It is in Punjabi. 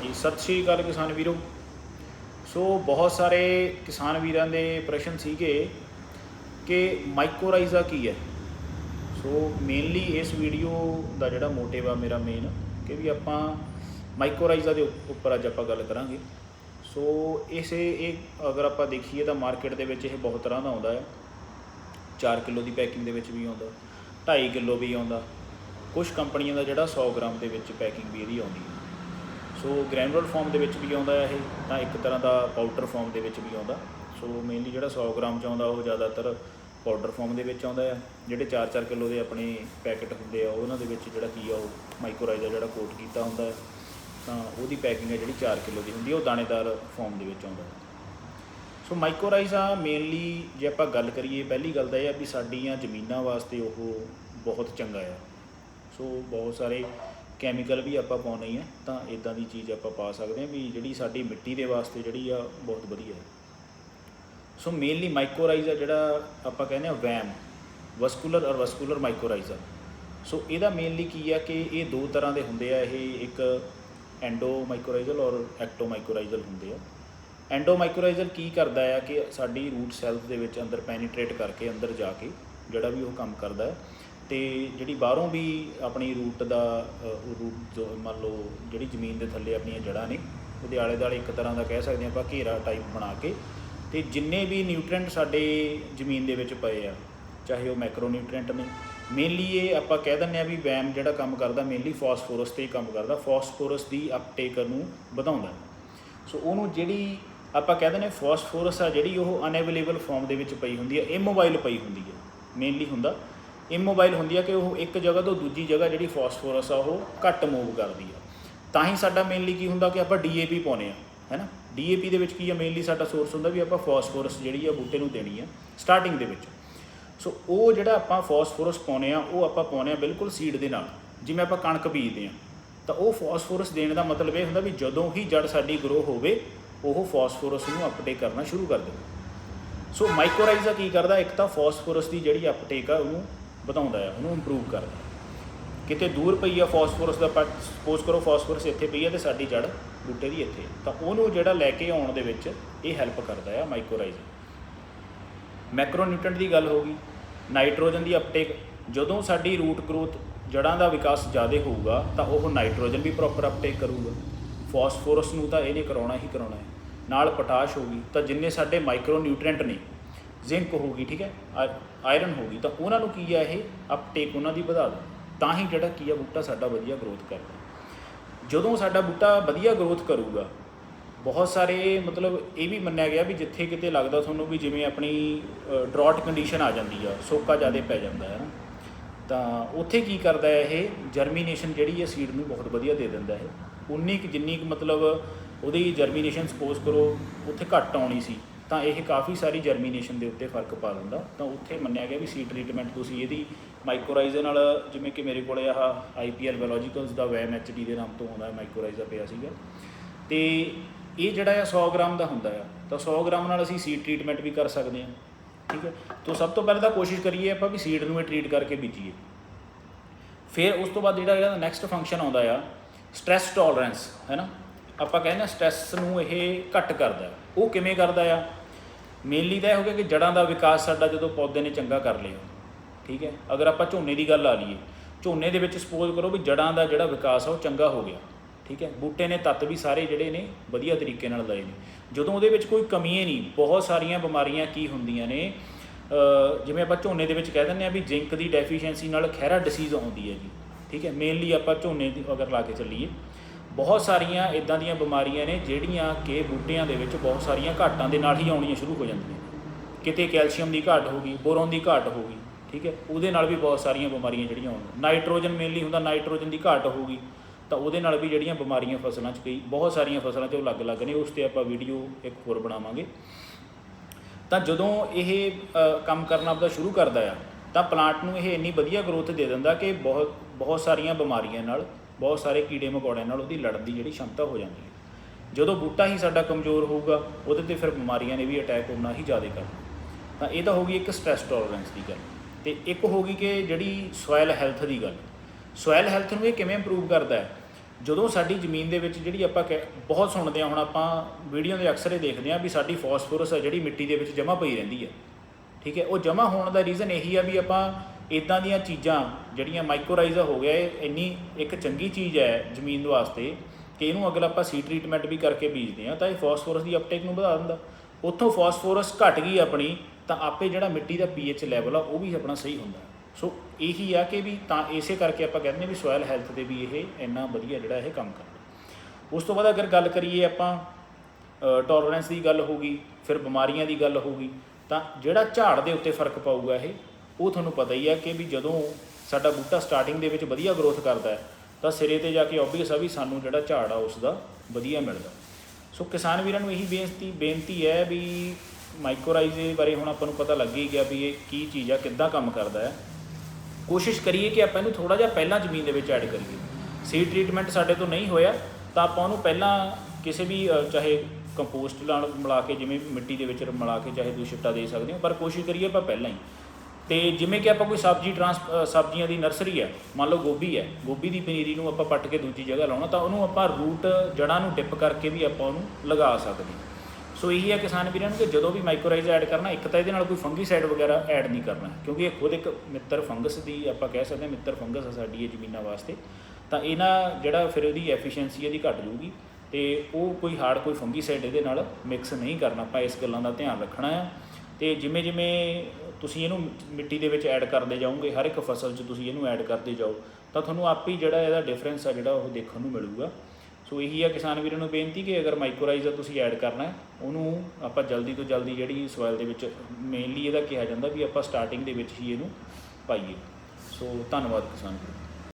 ਹਾਂਜੀ, ਸਤਿ ਸ਼੍ਰੀ ਅਕਾਲ ਕਿਸਾਨ ਵੀਰੋ। ਸੋ ਬਹੁਤ ਸਾਰੇ ਕਿਸਾਨ ਵੀਰਾਂ ਦੇ ਪ੍ਰਸ਼ਨ ਸੀਗੇ ਕਿ ਮਾਈਕੋਰਾਈਜ਼ਾ ਕੀ ਹੈ? ਸੋ ਮੇਨਲੀ ਇਸ ਵੀਡੀਓ ਦਾ ਜਿਹੜਾ ਮੋਟਿਵ ਆ ਮੇਰਾ ਮੇਨ ਕਿ ਵੀ ਆਪਾਂ ਮਾਈਕੋਰਾਈਜ਼ਾ ਦੇ ਉੱਪਰ ਅੱਜ ਆਪਾਂ ਗੱਲ ਕਰਾਂਗੇ। ਸੋ ਇਸੇ, ਇਹ ਅਗਰ ਆਪਾਂ ਦੇਖੀਏ ਤਾਂ ਮਾਰਕੀਟ ਦੇ ਵਿੱਚ ਇਹ ਬਹੁਤ ਤਰ੍ਹਾਂ ਦਾ ਆਉਂਦਾ ਹੈ। 4 ਕਿਲੋ ਦੀ ਪੈਕਿੰਗ ਦੇ ਵਿੱਚ ਵੀ ਆਉਂਦਾ 2.5 ਕਿਲੋ ਵੀ ਆਉਂਦਾ। ਕੁਝ ਕੰਪਨੀਆਂ ਦਾ ਜਿਹੜਾ 100 ਗ੍ਰਾਮ ਦੇ ਵਿੱਚ ਪੈਕਿੰਗ ਵੀ ਇਹਦੀ ਆਉਂਦੀ ਹੈ। ਸੋ ਗ੍ਰੈਨੂਲਰ ਫਾਰਮ ਦੇ ਵਿੱਚ ਵੀ ਆਉਂਦਾ ਇਹ, ਤਾਂ ਇੱਕ ਤਰ੍ਹਾਂ ਦਾ ਪਾਊਡਰ ਫਾਰਮ ਦੇ ਵਿੱਚ ਵੀ ਆਉਂਦਾ। ਸੋ ਮੇਨਲੀ ਜਿਹੜਾ 100 ਗ੍ਰਾਮ ਚ ਆਉਂਦਾ, ਉਹ ਜ਼ਿਆਦਾਤਰ ਪਾਊਡਰ ਫਾਰਮ ਦੇ ਵਿੱਚ ਆਉਂਦਾ ਹੈ। ਜਿਹੜੇ 4-4 ਕਿਲੋ ਦੇ ਆਪਣੇ ਪੈਕੇਟ ਹੁੰਦੇ ਆ, ਉਹਨਾਂ ਦੇ ਵਿੱਚ ਜਿਹੜਾ ਕੀ ਆ, ਉਹ ਮਾਈਕਰੋਰਾਈਜ਼ਾ ਜਿਹੜਾ ਕੋਟ ਕੀਤਾ ਹੁੰਦਾ ਹੈ, ਤਾਂ ਉਹਦੀ ਪੈਕਿੰਗ ਹੈ ਜਿਹੜੀ 4 ਕਿਲੋ ਦੀ ਹੁੰਦੀ ਹੈ, ਉਹ ਦਾਣੇਦਾਰ ਫਾਰਮ ਦੇ ਵਿੱਚ ਆਉਂਦਾ ਹੈ। ਸੋ ਮਾਈਕਰੋਰਾਈਜ਼ਾ ਮੇਨਲੀ ਜੇ ਆਪਾਂ ਗੱਲ ਕਰੀਏ, ਪਹਿਲੀ ਗੱਲ ਤਾਂ ਇਹ ਆ ਵੀ ਸਾਡੀਆਂ ਜ਼ਮੀਨਾਂ ਵਾਸਤੇ ਉਹ ਬਹੁਤ ਚੰਗਾ ਆ। ਸੋ ਬਹੁਤ ਸਾਰੇ ਕੈਮੀਕਲ ਵੀ ਆਪਾਂ ਪਾਉਣਾ ਹੀ ਆ, ਤਾਂ ਇਦਾਂ ਦੀ ਚੀਜ਼ ਆਪਾਂ ਪਾ ਸਕਦੇ ਹਾਂ ਵੀ ਜਿਹੜੀ ਸਾਡੀ ਮਿੱਟੀ ਦੇ ਵਾਸਤੇ ਜਿਹੜੀ ਆ, ਬਹੁਤ ਵਧੀਆ ਹੈ। ਸੋ ਮੇਨਲੀ ਮਾਈਕੋਰਾਈਜ਼ਾ ਜਿਹੜਾ ਆਪਾਂ ਕਹਿੰਦੇ ਆ, ਵੈਮ ਵਸਕੂਲਰ ਔਰ ਵਸਕੂਲਰ ਮਾਈਕੋਰਾਈਜ਼ਾ ਸੋ ਇਹਦਾ ਮੇਨਲੀ ਕੀ ਆ ਕਿ ਇਹ ਦੋ ਤਰ੍ਹਾਂ ਦੇ ਹੁੰਦੇ ਆ, ਇਹ ਇੱਕ ਐਂਡੋ ਮਾਈਕੋਰਾਈਜ਼ਲ ਔਰ ਐਕਟੋ ਮਾਈਕੋਰਾਈਜ਼ਲ ਹੁੰਦੇ ਆ। ਐਂਡੋ ਮਾਈਕੋਰਾਈਜ਼ਲ ਕੀ ਕਰਦਾ ਆ ਕਿ ਸਾਡੀ ਰੂਟ ਸੈਲਸ ਦੇ ਵਿੱਚ ਅੰਦਰ ਪੈਨੀਟ੍ਰੇਟ ਕਰਕੇ ਅੰਦਰ ਜਾ ਕੇ ਜਿਹੜਾ ਵੀ ਉਹ ਕੰਮ ਕਰਦਾ ਹੈ ਤੇ ਜਿਹੜੀ ਬਾਹਰੋਂ ਵੀ ਆਪਣੀ ਰੂਟ ਦਾ ਉਹ ਰੂਟ ਜੋ ਮੰਨ ਲਓ ਜਿਹੜੀ ਜ਼ਮੀਨ ਦੇ ਥੱਲੇ ਆਪਣੀਆਂ ਜੜ੍ਹਾਂ ਨੇ, ਉਹਦੇ ਆਲੇ ਦੁਆਲੇ ਇੱਕ ਤਰ੍ਹਾਂ ਦਾ ਕਹਿ ਸਕਦੇ ਹਾਂ ਆਪਾਂ ਘੇਰਾ ਟਾਈਪ ਬਣਾ ਕੇ ਤੇ ਜਿੰਨੇ ਵੀ ਨਿਊਟ੍ਰੀਐਂਟ ਸਾਡੇ ਜ਼ਮੀਨ ਦੇ ਵਿੱਚ ਪਏ ਆ, ਚਾਹੇ ਉਹ ਮੈਕਰੋ ਨਿਊਟ੍ਰੀਐਂਟ ਨੇ ਮੇਨਲੀ ਇਹ ਆਪਾਂ ਕਹਿ ਦਿੰਦੇ ਆ ਵੀ ਵੈਮ ਜਿਹੜਾ ਕੰਮ ਕਰਦਾ ਮੇਨਲੀ ਫਾਸਫੋਰਸ ਤੇ ਹੀ ਕੰਮ ਕਰਦਾ ਫਾਸਫੋਰਸ ਦੀ ਅਪਟੇਕ ਨੂੰ ਵਧਾਉਂਦਾ। ਸੋ ਉਹਨੂੰ ਜਿਹੜੀ ਆਪਾਂ ਕਹਿ ਦਿੰਦੇ ਫਾਸਫੋਰਸ ਆ ਜਿਹੜੀ ਉਹ ਅਨਅਵੇਲੇਬਲ ਫਾਰਮ ਦੇ ਵਿੱਚ ਪਈ ਹੁੰਦੀ ਹੈ ਮੋਬਾਈਲ ਪਈ ਹੁੰਦੀ ਹੈ ਮੇਨਲੀ ਹੁੰਦਾ। ਇਮੋਬਾਈਲ ਹੁੰਦੀ ਆ ਕਿ ਉਹ ਇੱਕ ਜਗ੍ਹਾ ਤੋਂ ਦੂਜੀ ਜਗ੍ਹਾ ਜਿਹੜੀ ਫਾਸਫੋਰਸ ਆ, ਉਹ ਘੱਟ ਮੂਵ ਕਰਦੀ ਆ। ਤਾਂ ਹੀ ਸਾਡਾ ਮੇਨਲੀ ਕੀ ਹੁੰਦਾ ਕਿ ਆਪਾਂ ਡੀਏਪੀ ਪਾਉਨੇ ਆ, ਹੈਨਾ? ਡੀਏਪੀ ਦੇ ਵਿੱਚ ਕੀ ਆ ਮੇਨਲੀ ਸਾਡਾ ਸੋਰਸ ਹੁੰਦਾ ਵੀ ਆਪਾਂ ਫਾਸਫੋਰਸ ਜਿਹੜੀ ਆ, ਬੂਟੇ ਨੂੰ ਦੇਣੀ ਆ ਸਟਾਰਟਿੰਗ ਦੇ ਵਿੱਚ। ਸੋ ਉਹ ਜਿਹੜਾ ਆਪਾਂ ਫਾਸਫੋਰਸ ਪਾਉਨੇ ਆ, ਉਹ ਆਪਾਂ ਪਾਉਨੇ ਆ ਬਿਲਕੁਲ ਸੀਡ ਦੇ ਨਾਲ। ਜਿਵੇਂ ਆਪਾਂ ਕਣਕ ਬੀਜਦੇ ਆ, ਤਾਂ ਉਹ ਫਾਸਫੋਰਸ ਦੇਣ ਦਾ ਮਤਲਬ ਇਹ ਹੁੰਦਾ ਵੀ ਜਦੋਂ ਹੀ ਜੜ ਸਾਡੀ ਗਰੋ ਹੋਵੇ, ਉਹ ਫਾਸਫੋਰਸ ਨੂੰ ਅਪਟੇਕ ਕਰਨਾ ਸ਼ੁਰੂ ਕਰ ਦੇਵੇ ਸੋ ਮਾਈਕੋਰਾਈਜ਼ਾ ਕੀ ਕਰਦਾ? ਇੱਕ ਤਾਂ ਫਾਸਫੋਰਸ ਦੀ ਜਿਹੜੀ ਅਪਟੇਕ ਆ, ਉਹਨੂੰ ਵਧਾਉਂਦਾ ਆ ਉਹਨੂੰ ਇੰਪਰੂਵ ਕਰਦਾ ਕਿਤੇ ਦੂਰ ਪਈ ਆ ਫਾਸਫੋਰਸ ਦਾ ਸਪੋਜ਼ ਕਰੋ ਫਾਸਫੋਰਸ ਇੱਥੇ ਪਈ ਆ ਤੇ ਸਾਡੀ ਜੜ ਬੂਟੇ ਦੀ ਇੱਥੇ, ਤਾਂ ਉਹਨੂੰ ਜਿਹੜਾ ਲੈ ਕੇ ਆਉਣ ਦੇ ਵਿੱਚ ਇਹ ਹੈਲਪ ਕਰਦਾ ਆ ਮਾਈਕੋਰਾਈਜ਼ਾ ਮੈਕਰੋਨਿਊਟ੍ਰੈਂਟ ਦੀ ਗੱਲ ਹੋ ਗਈ ਨਾਈਟ੍ਰੋਜਨ ਦੀ ਅਪਟੇਕ ਜਦੋਂ ਸਾਡੀ ਰੂਟ ਗਰੋਥ ਜੜਾਂ ਦਾ ਵਿਕਾਸ ਜ਼ਿਆਦਾ ਹੋਊਗਾ, ਤਾਂ ਉਹ ਨਾਈਟ੍ਰੋਜਨ ਵੀ ਪ੍ਰੋਪਰ ਅਪਟੇਕ ਕਰੂਗਾ। ਫਾਸਫੋਰਸ ਨੂੰ ਤਾਂ ਇਹਨੇ ਕਰਾਉਣਾ ਹੀ ਕਰਾਉਣਾ ਹੈ। ਨਾਲ ਪੋਟਾਸ਼ ਹੋਗੀ ਤਾਂ ਜਿੰਨੇ ਸਾਡੇ ਮਾਈਕਰੋ ਨਿਊਟ੍ਰੀਐਂਟ ਨੇ ਜ਼ਿੰਕ ਹੋ ਗਈ ਠੀਕ ਹੈ? ਆਇਰਨ ਹੋ ਗਈ ਤਾਂ ਉਹਨਾਂ ਨੂੰ ਕੀ ਆ ਇਹ? ਅਪਟੇਕ ਉਹਨਾਂ ਦੀ ਵਧਾ ਦੋ ਤਾਂ ਹੀ ਜਿਹੜਾ ਕੀ ਆ, ਬੂਟਾ ਸਾਡਾ ਵਧੀਆ ਗਰੋਥ ਕਰਦਾ। ਜਦੋਂ ਸਾਡਾ ਬੂਟਾ ਵਧੀਆ ਗਰੋਥ ਕਰੂਗਾ, ਬਹੁਤ ਸਾਰੇ ਮਤਲਬ ਇਹ ਵੀ ਮੰਨਿਆ ਗਿਆ ਵੀ ਜਿੱਥੇ ਕਿਤੇ ਲੱਗਦਾ ਤੁਹਾਨੂੰ ਵੀ ਜਿਵੇਂ ਆਪਣੀ ਡਰਾਟ ਕੰਡੀਸ਼ਨ ਆ ਜਾਂਦੀ ਆ, ਸੋਕਾ ਜ਼ਿਆਦਾ ਪੈ ਜਾਂਦਾ ਹੈ ਨਾ। ਤਾਂ ਉੱਥੇ ਕੀ ਕਰਦਾ ਹੈ ਇਹ? ਜਰਮੀਨੇਸ਼ਨ ਜਿਹੜੀ ਹੈ ਸੀਡ ਨੂੰ ਬਹੁਤ ਵਧੀਆ ਦੇ ਦਿੰਦਾ ਹੈ। ਉਨੀ ਕੁ ਜਿੰਨੀ ਕੁ ਮਤਲਬ ਉਹਦੀ ਜਰਮੀਨੇਸ਼ਨ ਸਪੋਜ਼ ਕਰੋ, ਉੱਥੇ ਘੱਟ ਆਉਣੀ ਸੀ। ਤਾਂ ਇਹ ਕਾਫੀ ਸਾਰੀ ਜਰਮੀਨੇਸ਼ਨ ਦੇ ਉੱਤੇ ਫ਼ਰਕ ਪਾ ਦਿੰਦਾ। ਤਾਂ ਉੱਥੇ ਮੰਨਿਆ ਗਿਆ ਵੀ ਸੀਡ ਟ੍ਰੀਟਮੈਂਟ ਤੁਸੀਂ ਇਹਦੀ ਮਾਈਕੋਰਾਈਜ਼ਰ ਨਾਲ, ਜਿਵੇਂ ਕਿ ਮੇਰੇ ਕੋਲੇ ਆਹ ਆਈਪੀਐਲ ਬਾਇਓਲੋਜੀਕਲਸ ਦਾ ਵੈਮ ਐਚਡੀ ਦੇ ਨਾਮ ਤੋਂ ਆਉਂਦਾ ਮਾਈਕੋਰਾਈਜ਼ਰ ਪਿਆ ਸੀਗਾ। ਤੇ ਇਹ ਜਿਹੜਾ ਆ 100 ਗ੍ਰਾਮ ਦਾ ਹੁੰਦਾ ਆ, ਤਾਂ 100 ਗ੍ਰਾਮ ਨਾਲ ਅਸੀਂ ਸੀਡ ਟ੍ਰੀਟਮੈਂਟ ਵੀ ਕਰ ਸਕਦੇ ਹਾਂ, ਠੀਕ ਹੈ? ਤੋਂ ਸਭ ਤੋਂ ਪਹਿਲਾਂ ਤਾਂ ਕੋਸ਼ਿਸ਼ ਕਰੀਏ ਆਪਾਂ ਵੀ ਸੀਡ ਨੂੰ ਹੀ ਟ੍ਰੀਟ ਕਰਕੇ ਬੀਜੀਏ। ਫਿਰ ਉਸ ਤੋਂ ਬਾਅਦ ਜਿਹੜਾ ਇਹਦਾ ਨੈਕਸਟ ਫੰਕਸ਼ਨ ਆਉਂਦਾ ਆ ਸਟ੍ਰੈਸ ਟੋਲਰੈਂਸ ਹੈ ਨਾ? ਆਪਾਂ ਕਹਿੰਦੇ ਆ ਸਟ੍ਰੈਸ ਨੂੰ ਇਹ ਘੱਟ ਕਰਦਾ। ਉਹ ਕਿਵੇਂ ਕਰਦਾ ਆ? ਮੇਨਲੀ ਤਾਂ ਇਹ ਹੋ ਗਿਆ ਕਿ ਜੜਾਂ ਦਾ ਵਿਕਾਸ ਸਾਡਾ ਜਦੋਂ ਪੌਦੇ ਨੇ ਚੰਗਾ ਕਰ ਲਿਆ। ਠੀਕ ਹੈ? ਅਗਰ ਆਪਾਂ ਝੋਨੇ ਦੀ ਗੱਲ ਆ ਲਈਏ, ਝੋਨੇ ਦੇ ਵਿੱਚ ਸਪੋਜ਼ ਕਰੋ ਵੀ ਜੜਾਂ ਦਾ ਜਿਹੜਾ ਵਿਕਾਸ ਆ ਉਹ ਚੰਗਾ ਹੋ ਗਿਆ। ਠੀਕ ਹੈ? ਬੂਟੇ ਨੇ ਤੱਤ ਵੀ ਸਾਰੇ ਜਿਹੜੇ ਨੇ ਵਧੀਆ ਤਰੀਕੇ ਨਾਲ ਲਏ ਨੇ। ਜਦੋਂ ਉਹਦੇ ਵਿੱਚ ਕੋਈ ਕਮੀ ਹੀ ਨਹੀਂ, ਬਹੁਤ ਸਾਰੀਆਂ ਬਿਮਾਰੀਆਂ ਕੀ ਹੁੰਦੀਆਂ ਨੇ ਜਿਵੇਂ ਆਪਾਂ ਝੋਨੇ ਦੇ ਵਿੱਚ ਕਹਿ ਦਿੰਦੇ ਆ ਵੀ ਜ਼ਿੰਕ ਦੀ ਡੈਫੀਸ਼ੀਐਂਸੀ ਨਾਲ ਖੈਰਾ ਡਿਸੀਜ਼ ਆਉਂਦੀ ਹੈ ਜੀ। ਠੀਕ ਹੈ? ਮੇਨਲੀ ਆਪਾਂ ਝੋਨੇ ਦੀ ਅਗਰ ਲਾ ਕੇ ਚੱਲੀਏ ਬਹੁਤ ਸਾਰੀਆਂ ਇਦਾਂ ਦੀਆਂ ਬਿਮਾਰੀਆਂ ਨੇ ਜਿਹੜੀਆਂ ਕਿ ਬੂਟਿਆਂ ਦੇ ਵਿੱਚ ਬਹੁਤ ਸਾਰੀਆਂ ਘਾਟਾਂ ਦੇ ਨਾਲ ਹੀ ਆਉਣੀਆਂ ਸ਼ੁਰੂ ਹੋ ਜਾਂਦੀਆਂ ਕਿਤੇ ਕੈਲਸ਼ੀਅਮ ਦੀ ਘਾਟ ਹੋ ਗਈ, ਬੋਰੋਨ ਦੀ ਘਾਟ ਹੋ ਗਈ, ਠੀਕ ਹੈ? ਉਹਦੇ ਨਾਲ ਵੀ ਬਹੁਤ ਸਾਰੀਆਂ ਬਿਮਾਰੀਆਂ ਜਿਹੜੀਆਂ ਆਉਂਦੀਆਂ। ਨਾਈਟ੍ਰੋਜਨ ਮੇਨਲੀ ਹੁੰਦਾ, ਨਾਈਟ੍ਰੋਜਨ ਦੀ ਘਾਟ ਹੋ ਗਈ, ਤਾਂ ਉਹਦੇ ਨਾਲ ਵੀ ਜਿਹੜੀਆਂ ਬਿਮਾਰੀਆਂ ਫਸਲਾਂ 'ਚ ਕਈ, ਬਹੁਤ ਸਾਰੀਆਂ ਫਸਲਾਂ 'ਚ ਉਹ ਅਲੱਗ-ਅਲੱਗ ਨੇ। ਉਸ ਤੇ ਆਪਾਂ ਵੀਡੀਓ ਇੱਕ ਹੋਰ ਬਣਾਵਾਂਗੇ। ਤਾਂ ਜਦੋਂ ਇਹ ਕੰਮ ਕਰਨਾ ਆਪਦਾ ਸ਼ੁਰੂ ਕਰਦਾ ਆ, ਤਾਂ ਪਲਾਂਟ ਨੂੰ ਇਹ ਇੰਨੀ ਵਧੀਆ ਗਰੋਥ ਦੇ ਦਿੰਦਾ ਕਿ ਬਹੁਤ ਬਹੁਤ ਸਾਰੀਆਂ ਬਿਮਾਰੀਆਂ ਨਾਲ ਬਹੁਤ ਸਾਰੇ ਕੀੜੇ ਮਕੌੜਿਆਂ ਨਾਲ ਉਹਦੀ ਲੜਨ ਦੀ ਜਿਹੜੀ ਸ਼ਮਤਾ ਹੋ ਜਾਂਦੀ ਹੈ। ਜਦੋਂ ਬੂਟਾ ਹੀ ਸਾਡਾ ਕਮਜ਼ੋਰ ਹੋਊਗਾ, ਉਹਦੇ ਤੇ ਫਿਰ ਬਿਮਾਰੀਆਂ ਨੇ ਵੀ ਅਟੈਕ ਹੋਣਾ ਹੀ ਜ਼ਿਆਦਾ ਕਰਨਾ ਤਾਂ ਇਹ ਤਾਂ ਹੋ ਗਈ ਇੱਕ ਸਟ੍ਰੈਸ ਟੋਲਰੈਂਸ ਦੀ ਗੱਲ। ਤੇ ਇੱਕ ਹੋ ਗਈ ਕਿ ਜਿਹੜੀ ਸੋਇਲ ਹੈਲਥ ਦੀ ਗੱਲ। ਸੋਇਲ ਹੈਲਥ ਨੂੰ ਇਹ ਕਿਵੇਂ ਇੰਪਰੂਵ ਕਰਦਾ ਹੈ? ਜਦੋਂ ਸਾਡੀ ਜ਼ਮੀਨ ਦੇ ਵਿੱਚ ਜਿਹੜੀ ਆਪਾਂ ਕਹਿ- ਬਹੁਤ ਸੁਣਦੇ ਆ ਹੁਣ ਆਪਾਂ ਵੀਡੀਓ ਦੇ ਅਕਸਰ ਇਹ ਦੇਖਦੇ ਆ ਵੀ ਸਾਡੀ ਫਾਸਫੋਰਸ ਆ ਜਿਹੜੀ ਮਿੱਟੀ ਦੇ ਵਿੱਚ ਜਮ੍ਹਾਂ ਪਈ ਰਹਿੰਦੀ ਹੈ। ਠੀਕ ਹੈ, ਉਹ ਜਮ੍ਹਾਂ ਹੋਣ ਦਾ ਰੀਜ਼ਨ ਇਹੀ ਆ ਵੀ ਆਪਾਂ ਇਦਾਂ ਦੀਆਂ ਚੀਜ਼ਾਂ ਜਿਹੜੀਆਂ ਮਾਈਕੋਰਾਈਜ਼ਾ ਹੋ ਗਿਆ, ਇਹ ਇੰਨੀ ਇੱਕ ਚੰਗੀ ਚੀਜ਼ ਹੈ ਜ਼ਮੀਨ ਦੇ ਵਾਸਤੇ ਕਿ ਇਹਨੂੰ ਅਗਰ ਆਪਾਂ ਸੀ ਟ੍ਰੀਟਮੈਂਟ ਵੀ ਕਰਕੇ ਬੀਜਦੇ ਆ ਤਾਂ ਇਹ ਫਾਸਫੋਰਸ ਦੀ ਅਪਟੇਕ ਨੂੰ ਵਧਾ ਦਿੰਦਾ। ਉੱਥੋਂ ਫਾਸਫੋਰਸ ਘਟ ਗਈ ਆਪਣੀ, ਤਾਂ ਆਪੇ ਜਿਹੜਾ ਮਿੱਟੀ ਦਾ ਪੀਐਚ ਲੈਵਲ ਆ, ਉਹ ਵੀ ਆਪਣਾ ਸਹੀ ਹੁੰਦਾ। ਸੋ ਇਹੀ ਆ ਕਿ ਵੀ ਤਾਂ ਇਸੇ ਕਰਕੇ ਆਪਾਂ ਕਹਿੰਦੇ ਹਾਂ ਵੀ ਸੋਇਲ ਹੈਲਥ ਦੇ ਵੀ ਇਹ ਇੰਨਾ ਵਧੀਆ ਜਿਹੜਾ ਇਹ ਕੰਮ ਕਰਦਾ। ਉਸ ਤੋਂ ਬਾਅਦ ਅਗਰ ਗੱਲ ਕਰੀਏ ਆਪਾਂ ਟੋਲਰੈਂਸ ਦੀ ਗੱਲ ਹੋਗੀ ਫਿਰ ਬਿਮਾਰੀਆਂ ਦੀ ਗੱਲ ਹੋਊਗੀ ਤਾਂ ਜਿਹੜਾ ਝਾੜ ਦੇ ਉੱਤੇ ਫ਼ਰਕ ਪਾਊਗਾ ਇਹ ਉਹ ਤੁਹਾਨੂੰ ਪਤਾ ਹੀ ਆ ਕਿ ਵੀ ਜਦੋਂ ਸਾਡਾ ਬੂਟਾ ਸਟਾਰਟਿੰਗ ਦੇ ਵਿੱਚ ਵਧੀਆ ਗਰੋਥ ਕਰਦਾ ਹੈ, ਤਾਂ ਸਿਰੇ ਤੇ ਜਾ ਕੇ ਆਬਵੀਅਸ ਆ ਵੀ ਸਾਨੂੰ ਜਿਹੜਾ ਝਾੜ ਆ ਉਸ ਦਾ ਵਧੀਆ ਮਿਲਦਾ। ਸੋ ਕਿਸਾਨ ਵੀਰਾਂ ਨੂੰ ਇਹੀ ਬੇਨਤੀ ਬੇਨਤੀ ਹੈ ਵੀ ਮਾਈਕੋਰਾਈਜ਼ੇ ਬਾਰੇ ਹੁਣ ਆਪਾਂ ਨੂੰ ਪਤਾ ਲੱਗ ਹੀ ਗਿਆ ਵੀ ਇਹ ਕੀ ਚੀਜ਼ ਆ, ਕਿੱਦਾਂ ਕੰਮ ਕਰਦਾ ਹੈ। ਕੋਸ਼ਿਸ਼ ਕਰੀਏ ਕਿ ਆਪਾਂ ਇਹਨੂੰ ਥੋੜਾ ਜਿਹਾ ਪਹਿਲਾਂ ਜ਼ਮੀਨ ਦੇ ਵਿੱਚ ਐਡ ਕਰੀਏ। ਸੀਡ ਟ੍ਰੀਟਮੈਂਟ ਸਾਡੇ ਤੋਂ ਨਹੀਂ ਹੋਇਆ, ਤਾਂ ਆਪਾਂ ਉਹਨੂੰ ਪਹਿਲਾਂ ਕਿਸੇ ਵੀ ਚਾਹੇ ਕੰਪੋਸਟ ਨਾਲ ਮਿਲਾ ਕੇ, ਜਿਵੇਂ ਮਿੱਟੀ ਦੇ ਵਿੱਚ ਮਿਲਾ ਕੇ ਚਾਹੇ ਤੁਸੀਂ ਛਿੱਟਾ ਦੇ ਸਕਦੇ ਹੋ, ਪਰ ਕੋਸ਼ਿਸ਼ ਕਰੀਏ ਆਪਾਂ ਪਹਿਲਾਂ ਹੀ। ਤੇ ਜਿਵੇਂ ਕਿ ਆਪਾਂ ਕੋਈ ਸਬਜ਼ੀ ਟਰਾਂਸ ਸਬਜ਼ੀਆਂ ਦੀ ਨਰਸਰੀ ਹੈ, ਮੰਨ ਲਓ ਗੋਭੀ ਹੈ, ਗੋਭੀ ਦੀ ਪਨੀਰੀ ਨੂੰ ਆਪਾਂ ਪੱਟ ਕੇ ਦੂਜੀ ਜਗ੍ਹਾ ਲਾਉਣਾ, ਤਾਂ ਉਹਨੂੰ ਆਪਾਂ ਰੂਟ ਜੜ੍ਹਾਂ ਨੂੰ ਡਿਪ ਕਰਕੇ ਵੀ ਆਪਾਂ ਉਹਨੂੰ ਲਗਾ ਸਕਦੇ ਹਾਂ। ਸੋ ਇਹੀ ਹੈ ਕਿਸਾਨ ਵੀਰਾਂ ਨੂੰ ਕਿ ਜਦੋਂ ਵੀ ਮਾਈਕੋਰਾਈਜ਼ ਐਡ ਕਰਨਾ, ਇੱਕ ਤਾਂ ਇਹਦੇ ਨਾਲ ਕੋਈ ਫੰਗੀਸਾਈਡ ਵਗੈਰਾ ਐਡ ਨਹੀਂ ਕਰਨਾ, ਕਿਉਂਕਿ ਇਹ ਖੁਦ ਇੱਕ ਮਿੱਤਰ ਫੰਗਸ ਦੀ ਆਪਾਂ ਕਹਿ ਸਕਦੇ ਹਾਂ ਮਿੱਤਰ ਫੰਗਸ ਹੈ ਸਾਡੀ ਇਹ ਜ਼ਮੀਨਾਂ ਵਾਸਤੇ। ਤਾਂ ਇਹਨਾਂ ਜਿਹੜਾ ਫਿਰ ਇਹਦੀ ਐਫੀਸ਼ੀਐਂਸੀ ਇਹਦੀ ਘਟ ਜੂਗੀ ਤੇ ਉਹ ਕੋਈ ਹਾਰਡ ਕੋਈ ਫੰਗੀਸਾਈਡ ਇਹਦੇ ਨਾਲ ਮਿਕਸ ਨਹੀਂ ਕਰਨਾ, ਆਪਾਂ ਇਸ ਗੱਲਾਂ ਦਾ ਧਿਆਨ ਰੱਖਣਾ ਆ। ਤੇ ਜਿਵੇਂ ਜਿਵੇਂ ਤੁਸੀਂ ਇਹਨੂੰ ਮਿੱਟੀ ਦੇ ਵਿੱਚ ਐਡ ਕਰਦੇ ਜਾਓਗੇ, ਹਰ ਇੱਕ ਫਸਲ 'ਚ ਤੁਸੀਂ ਇਹਨੂੰ ਐਡ ਕਰਦੇ ਜਾਓ, ਤਾਂ ਤੁਹਾਨੂੰ ਆਪੇ ਹੀ ਜਿਹੜਾ ਇਹਦਾ ਡਿਫਰੈਂਸ ਆ ਜਿਹੜਾ ਉਹ ਦੇਖਣ ਨੂੰ ਮਿਲੂਗਾ। ਸੋ ਇਹੀ ਆ ਕਿਸਾਨ ਵੀਰਾਂ ਨੂੰ ਬੇਨਤੀ ਕਿ ਅਗਰ ਮਾਈਕੋਰਾਈਜ਼ਰ ਤੁਸੀਂ ਐਡ ਕਰਨਾ ਹੈ, ਉਹਨੂੰ ਆਪਾਂ ਜਲਦੀ ਤੋਂ ਜਲਦੀ ਜਿਹੜੀ ਸੋਇਲ ਦੇ ਵਿੱਚ ਮੇਨਲੀ ਇਹਦਾ ਕਿਹਾ ਜਾਂਦਾ ਵੀ ਆਪਾਂ ਸਟਾਰਟਿੰਗ ਦੇ ਵਿੱਚ ਹੀ ਇਹਨੂੰ ਪਾਈਏ। ਸੋ ਧੰਨਵਾਦ ਕਿਸਾਨ ਵੀਰੋ।